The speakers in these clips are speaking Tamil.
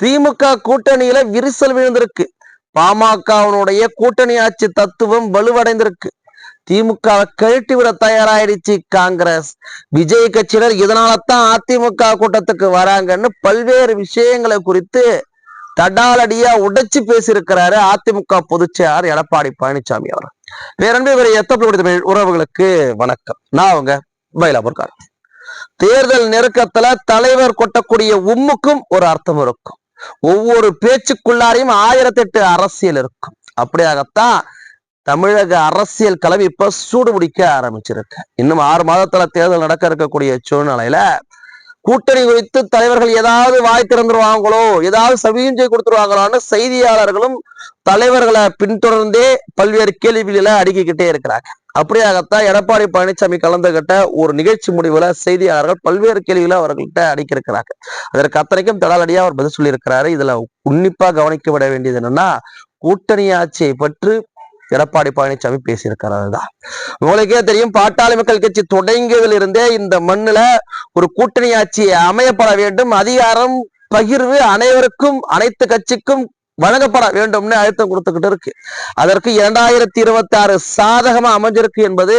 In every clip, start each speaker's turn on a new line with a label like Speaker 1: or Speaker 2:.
Speaker 1: திமுக கூட்டணியில விரிசல் விழுந்திருக்கு. பாமகவினுடைய கூட்டணி ஆட்சி தத்துவம் வலுவடைந்திருக்கு. திமுக கழட்டி விட தயாராயிடுச்சு காங்கிரஸ். விஜய் கட்சியினர் இதனால தான் அதிமுக கூட்டத்துக்கு வராங்கன்னு பல்வேறு விஷயங்களை குறித்து தடாலடியா உடைச்சு பேசியிருக்கிறாரு அதிமுக பொதுச்செயலாளர் எடப்பாடி பழனிசாமி அவர் பேரன்பு இவரை எத்தப்படி உறவுகளுக்கு வணக்கம். நான் அவங்க மயிலாப்பூர்கார் தேர்தல் நெருக்கத்துல தலைவர் கொட்டக்கூடிய உம்முக்கும் ஒரு அர்த்தம் இருக்கும். ஒவ்வொரு பேச்சுக்குள்ளாரையும் ஆயிரத்தெட்டு அரசியல் இருக்கும். அப்படியாகத்தான் தமிழக அரசியல் கலவி இப்ப சூடு பிடிக்க ஆரம்பிச்சிருக்கு. இன்னும் ஆறு மாதத்துல தேர்தல் நடக்க இருக்கக்கூடிய சூழ்நிலையில கூட்டணி குறித்து தலைவர்கள் ஏதாவது வாய் திறந்துருவாங்களோ ஏதாவது சவிஞ்சை கொடுத்துருவாங்களான்னு செய்தியாளர்களும் தலைவர்களை பின்தொடர்ந்தே பல்வேறு கேள்விகளை அடுக்கிக்கிட்டே இருக்கிறாங்க. அப்படியாகத்தான் எடப்பாடி பழனிசாமி கலந்துகிட்ட ஒரு நிகழ்ச்சி முடிவுல செய்தியாளர்கள் பல்வேறு கேள்விகளை அவர்கள்ட்ட அடிக்கிருக்கிறாங்க அதற்கு அத்தனைக்கும் தடாலடியா அவர் பதில் சொல்லியிருக்கிறாரு. இதுல உன்னிப்பா கவனிக்க விட வேண்டியது என்னன்னா கூட்டணி ஆட்சியை பற்றி எடப்பாடி பழனிசாமி பேசியிருக்கிறாரு. தான் உங்களுக்கே தெரியும் பாட்டாளி மக்கள் கட்சி தொடங்கியதில் இருந்தே இந்த மண்ணுல ஒரு கூட்டணி ஆட்சி அமையப்பட வேண்டும். அதிகாரம் பகிர்வு அனைவருக்கும் அனைத்து கட்சிக்கும் வழங்கப்பட வேண்டும்னு அழுத்தம் கொடுத்துக்கிட்டு இருக்கு. அதற்கு இரண்டாயிரத்தி இருபத்தி ஆறு சாதகமா அமைஞ்சிருக்கு என்பது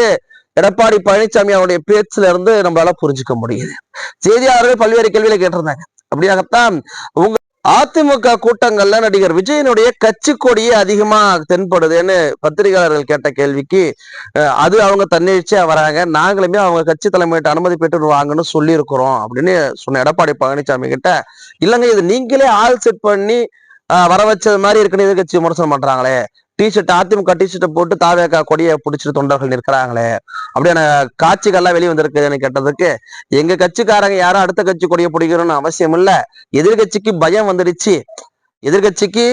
Speaker 1: எடப்பாடி பழனிசாமி அவருடைய பேச்சுல இருந்து நம்மளால புரிஞ்சுக்க முடியுது. செய்தியாளர்கள் பல்வேறு கேள்விகளை கேட்டிருந்தாங்க. அப்படியாகத்தான் உங்க அதிமுக கூட்டங்கள்ல நடிகர் விஜயனுடைய கட்சி கொடியே அதிகமா தென்படுதுன்னு பத்திரிகையாளர்கள் கேட்ட கேள்விக்கு அஹ், அது அவங்க தன்னிச்சையா வராங்க. நாங்களுமே அவங்க கட்சி தலைமையிட்ட அனுமதி பெற்று வாங்கன்னு சொல்லியிருக்கிறோம் அப்படின்னு சொன்ன எடப்பாடி பழனிசாமி கிட்ட இல்லைங்க இது நீங்களே ஆள் செட் பண்ணி வர வச்சது மாதிரி இருக்குன்னு எதிர்கட்சி விமர்சனம் பண்றாங்களே. டிஷர்ட் அதிமுக டிஷர்ட்டை போட்டு தாவேக்கா கொடியை பிடிச்சிட்டு தொண்டர்கள் நிற்கிறாங்களே. அப்படியான காட்சிகள்லாம் வெளியே வந்திருக்குதுன்னு கேட்டதுக்கு. எங்க கட்சிக்காரங்க யாரும் அடுத்த கட்சி கொடியை பிடிக்கணும்னு அவசியம் இல்ல. எதிர்கட்சிக்கு பயம் வந்துடுச்சு. எதிர்கட்சிக்கு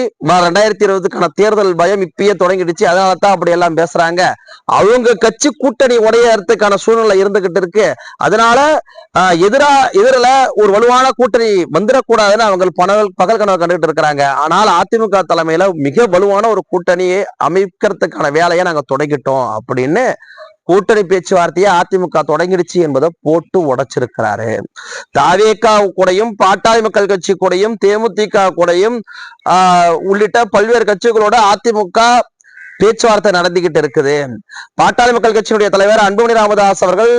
Speaker 1: ரெண்டாயிரத்தி இருபதுக்கான தேர்தல் பயம் இப்பயே தொடங்கிடுச்சு. அதனால தான் அப்படி எல்லாம் பேசுறாங்க. அவங்க கட்சி கூட்டணி உடையறதுக்கான சூழ்நிலை இருந்துகிட்டு இருக்கு. அதனால ஆஹ், எதிரா எதிரில ஒரு வலுவான கூட்டணி வந்துடக்கூடாதுன்னு அவங்க பணவல் பகல் கனவு கண்டுகிட்டு இருக்கிறாங்க. ஆனால் அதிமுக தலைமையில மிக வலுவான ஒரு கூட்டணியை அமைக்கிறதுக்கான வேலையை நாங்க தொடங்கிட்டோம் அப்படின்னு கூட்டணி பேச்சுவார்த்தையை அதிமுக தொடங்கிடுச்சு என்பதை போட்டு உடைச்சிருக்கிறாரு. தாவேகா கூடையும் பாட்டாளி மக்கள் கட்சி கூடையும் தேமுதிக கூடையும் ஆஹ் உள்ளிட்ட பல்வேறு கட்சிகளோட அதிமுக பேச்சுவார்த்தை நடந்துகிட்டு இருக்குது. பாட்டாளி மக்கள் கட்சியினுடைய தலைவர் அன்புமணி ராமதாஸ் அவர்கள்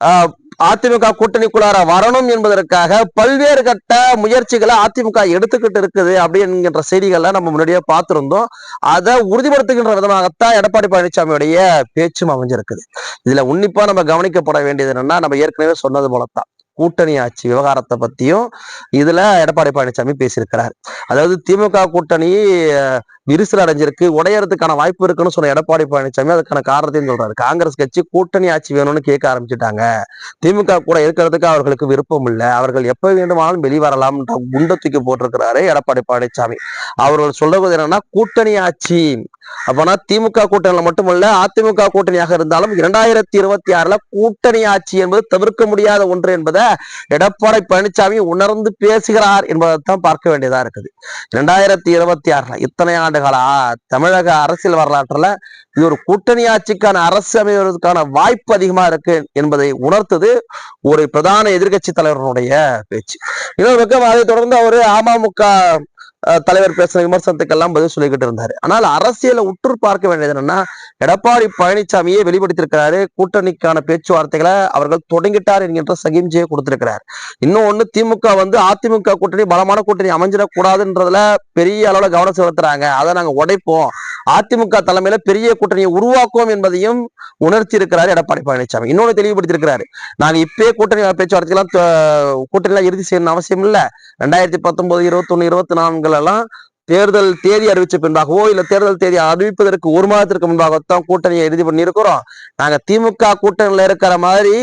Speaker 1: ஆஹ் அதிமுக கூட்டணிக்குள்ளார வரணும் என்பதற்காக பல்வேறு கட்ட முயற்சிகளை அதிமுக எடுத்துக்கிட்டு இருக்குது அப்படிங்கிற செய்திகளை நம்ம முன்னாடியே பார்த்திருந்தோம். அதை உறுதிப்படுத்துகின்ற விதமாகத்தான் எடப்பாடி பழனிசாமியுடைய பேச்சும் அமைஞ்சிருக்குது. இதுல உன்னிப்பா நம்ம கவனிக்கப்பட வேண்டியது என்னன்னா நம்ம ஏற்கனவே சொன்னது போலத்தான். கூட்டணி ஆட்சி விவகாரத்தை பத்தியும் இதுல எடப்பாடி பழனிசாமி பேசியிருக்கிறார். அதாவது திமுக கூட்டணி விரிசல் அடைஞ்சிருக்கு. உடையறதுக்கான வாய்ப்பு இருக்குன்னு சொன்ன எடப்பாடி பழனிசாமி அதுக்கான காரணத்தையும் சொல்றாரு. காங்கிரஸ் கட்சி கூட்டணி ஆட்சி வேணும்னு கேட்க ஆரம்பிச்சுட்டாங்க. திமுக கூட இருக்கிறதுக்கு அவர்களுக்கு விருப்பம் இல்லை. அவர்கள் எப்ப வேண்டுமானாலும் வெளிவரலாம் குண்டை தூக்கி போட்டிருக்கிறாரு எடப்பாடி பழனிசாமி. அவர்கள் சொல்றது என்னன்னா கூட்டணி ஆட்சி. அப்பனா திமுக கூட்டணியில மட்டுமல்ல அதிமுக கூட்டணியாக இருந்தாலும் இரண்டாயிரத்தி இருபத்தி ஆறுல கூட்டணி ஆட்சி என்பது தவிர்க்க முடியாத ஒன்று என்பதை எடப்பாடி பழனிசாமி உணர்ந்து பேசுகிறார் என்பதைத்தான் பார்க்க வேண்டியதா இருக்குது. இரண்டாயிரத்தி இருபத்தி ஆறுல இத்தனை ஆண்டுகளா தமிழக அரசியல் வரலாற்றுல இது ஒரு கூட்டணி ஆட்சிக்கான அரசு அமைவதற்கான வாய்ப்பு அதிகமா இருக்கு என்பதை உணர்த்தது ஒரு பிரதான எதிர்கட்சி தலைவர்களுடைய பேச்சு. இன்னொரு பக்கம் அதை தொடர்ந்து அவரு அமமுக தலைவர் பேசுற விமர்சனத்துக்கெல்லாம் பதில் சொல்லிக்கிட்டு இருந்தாரு. ஆனால் அரசியலை உற்று பார்க்க வேண்டியது என்னன்னா எடப்பாடி பழனிசாமியே வெளிப்படுத்தியிருக்கிறாரு. கூட்டணிக்கான பேச்சுவார்த்தைகளை அவர்கள் தொடங்கிட்டார் என்கின்ற சகிம்ஜியை கொடுத்திருக்கிறார். இன்னும் ஒண்ணு திமுக வந்து அதிமுக கூட்டணி பலமான கூட்டணி அமைஞ்சிடக்கூடாதுன்றதுல பெரிய அளவுல கவனம் செலுத்துறாங்க. அதை நாங்க உடைப்போம். அதிமுக தலைமையில பெரிய கூட்டணியை உருவாக்குவோம் என்பதையும் உணர்த்தி இருக்கிறார் எடப்பாடி பழனிசாமி இன்னொன்னு தெளிவுபடுத்தியிருக்கிறாரு. நாங்க இப்பயே கூட்டணி பேச்சுவார்த்தைலாம் கூட்டணி இறுதி செய்யணும் அவசியம் இல்ல. ரெண்டாயிரத்தி பத்தொன்பது இருபத்தொன்னு இருபத்தி நான்கு எல்லாம் தேர்தல் தேதி அறிவிச்ச பின்பாகவோ இல்ல தேர்தல் தேதி அறிவிப்பதற்கு ஒரு மாதத்திற்கு முன்பாகத்தான் கூட்டணியை இறுதி பண்ணி இருக்கிறோம் நாங்க திமுக கூட்டணியில இருக்கிற மாதிரி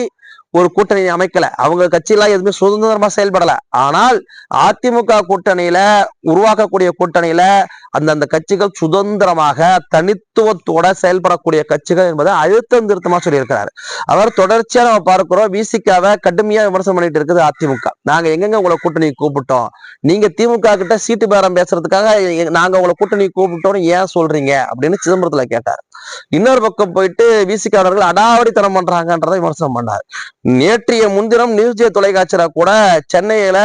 Speaker 1: ஒரு கூட்டணி அமைக்கல. அவங்க கட்சியெல்லாம் எதுவுமே சுதந்திரமா செயல்படல. ஆனால் அதிமுக கூட்டணியில உருவாக்கக்கூடிய கூட்டணியில அந்தந்த கட்சிகள் சுதந்திரமாக தனித்துவத்தோட செயல்படக்கூடிய கட்சிகள் என்பதை அழுத்தம் திருத்தமா சொல்லியிருக்கிறாரு. அவர் தொடர்ச்சியா நம்ம பார்க்கிறோம். விசிகாவை கடுமையா விமர்சனம் பண்ணிட்டு இருக்குது அதிமுக. நாங்க எங்கெங்க உங்களை கூட்டணி கூப்பிட்டோம்? நீங்க திமுக கிட்ட சீட்டு பேரம் பேசுறதுக்காக நாங்க உங்களை கூட்டணி கூப்பிட்டோம்னு ஏன் சொல்றீங்க? அப்படின்னு சிதம்பரத்துல கேட்டார். இன்னொரு பக்கம் போயிட்டு விசிகாரர்கள் அடாவடித்தனம் பண்றாங்கன்றதை விமர்சனம் பண்ணார். நேற்றைய முன்தினம் நியூஸ் ஜே தொலைக்காட்சியில கூட சென்னையில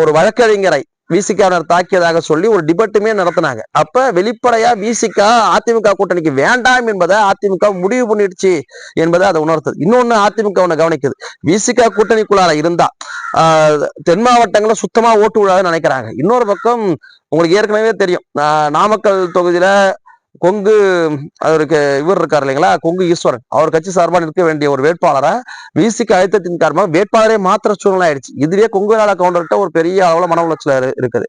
Speaker 1: ஒரு வழக்கறிஞரை விசிகாவினர் தாக்கியதாக சொல்லி ஒரு டிபட்டுமே நடத்தினாங்க. அப்ப வெளிப்படையா விசிகா அதிமுக கூட்டணிக்கு வேண்டாம் என்பதை அதிமுக முடிவு பண்ணிடுச்சு என்பதை அதை உணர்த்துது. இன்னொன்னு அதிமுக கவனிக்குது. விசிகா கூட்டணிக்குள்ளார இருந்தா தென் மாவட்டங்கள சுத்தமா ஓட்டு விழாதுன்னு நினைக்கிறாங்க. இன்னொரு பக்கம் உங்களுக்கு ஏற்கனவே தெரியும். ஆஹ், நாமக்கல் தொகுதியில கொங்கு அவருக்கு இவர் இருக்கார் இல்லைங்களா? கொங்கு ஈஸ்வரன். அவர் கட்சி சார்பாக நிற்க வேண்டிய ஒரு வேட்பாளரை விசிக்கு அழுத்தத்தின் காரணமாக வேட்பாளரே மாத்திர சூழ்நிலை ஆயிடுச்சு. இதுவே கொங்கு நாள கவுண்டர்கிட்ட ஒரு பெரிய அளவில் மன உளைச்சல் இருக்குது.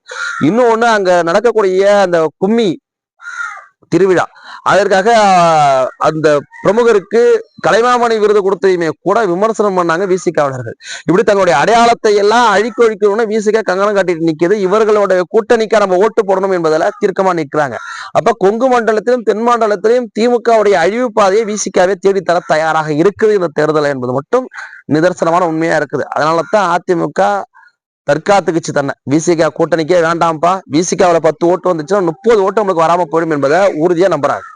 Speaker 1: இன்னும் ஒன்று அங்க நடக்கக்கூடிய அந்த கும்மி திருவிழா. அதற்காக அந்த பிரமுகருக்கு கலைமாமணி விருது கொடுத்ததையுமே கூட விமர்சனம் பண்ணாங்க விசிகாவினர்கள் இப்படி தங்களுடைய அடையாளத்தை எல்லாம் அழிக்கொழிக்கணும்னு விசிக கங்கணம் காட்டிட்டு நிற்கிது இவர்களுடைய கூட்டணிக்கா நம்ம ஓட்டு போடணும் என்பதில் தீர்க்கமா நிக்கிறாங்க அப்ப கொங்கு மண்டலத்திலும் தென் மண்டலத்திலும் திமுகவுடைய அழிவு பாதையை விசிகாவே தேடித்தர தயாராக இருக்குது இந்த தேர்தல் என்பது மட்டும் நிதர்சனமான உண்மையா இருக்குது. அதனால தான் அதிமுக தற்காத்துக்குச்சு தன்னை. விசிகா கூட்டணிக்கே வேண்டாம்ப்பா. விசிகாவில் பத்து ஓட்டு வந்துச்சுன்னா முப்பது ஓட்டு நம்மளுக்கு வராம போயிடும் என்பதை உறுதியா நம்புறாங்க.